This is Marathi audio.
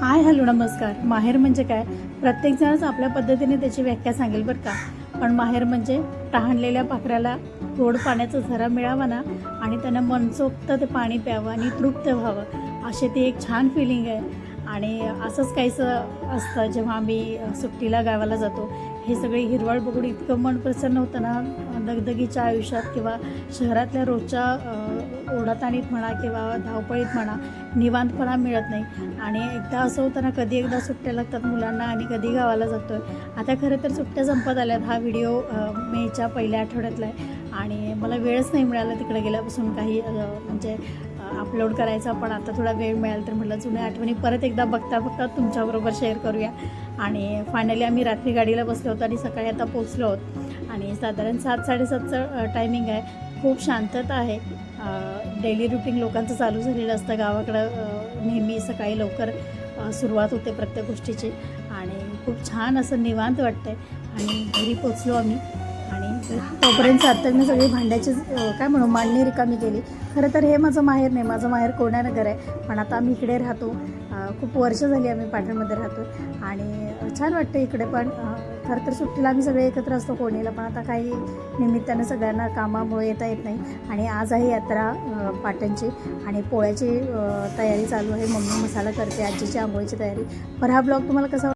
हाय हॅलो नमस्कार. माहेर म्हणजे काय? प्रत्येकजणच आपल्या पद्धतीने त्याची व्याख्या सांगेल बरं का? पण माहेर म्हणजे टहाणलेल्या पाखराला गोड पाण्याचा झरा मिळावा ना आणि त्यांना मनसोक्त ते पाणी प्यावं आणि तृप्त व्हावं. असे ती एक छान फिलिंग आहे. आणि असंच काहीसं असतं जेव्हा आम्ही सुट्टीला गावाला जातो हे सगळी हिरवळ बघून इतकं मन प्रसन्न होतं ना दगदगीच्या आयुष्यात किंवा शहरातल्या रोजच्या अ, ओढाताणीत म्हणा किंवा धावपळीत म्हणा निवांतपणा मिळत नाही. आणि एकदा असं होतं ना कधी एकदा सुट्ट्या लागतात मुलांना आणि कधी गावाला जातो आहे आता खरं तर सुट्ट्या संपत आल्यात. हा व्हिडिओ मेच्या पहिल्या आठवड्यातला आहे. आणि मला वेळच नाही मिळाला तिकडे गेल्यापासून काही म्हणजे अपलोड करायचा. पण आता थोडा वेळ मिळाला तर म्हटलं जुन्या आठवणी परत एकदा बघता बघता तुमच्याबरोबर शेअर करूया. आणि फायनली आम्ही रात्री गाडीला बसलो होतो आणि सकाळी आता पोचलो आहोत. आणि साधारण सात साडेसातचं टायमिंग आहे. खूप शांतता आहे. डेली रुटीन लोकांचं चालू झालेलं असतं. गावाकडं नेहमी सकाळी लवकर सुरुवात होते प्रत्येक गोष्टीची. आणि खूप छान असं निवांत वाटतंय. आणि घरी पोचलो आम्ही. आणि तोपर्यंत मी सगळी भांड्याची काय म्हणू मांडणी रिकामी केली. खरं तर हे माझं माहेर नाही माझं माहेर कोण्यानगर आहे. पण आता आम्ही इकडे राहतो. खूप वर्ष झाली आम्ही पाटणमध्ये राहतो. आणि छान वाटतं इकडे पण. खरं तर सुट्टीला आम्ही सगळे एकत्र असतो कोणीला पण आता काही निमित्तानं सगळ्यांना कामामुळे येता येत नाही. आणि आज आहे यात्रा पाटणची. आणि पोळ्याची तयारी चालू आहे. मम्मी मसाला करते आजीची आंघोळीची तयारी. पण हा ब्लॉग तुम्हाला कसा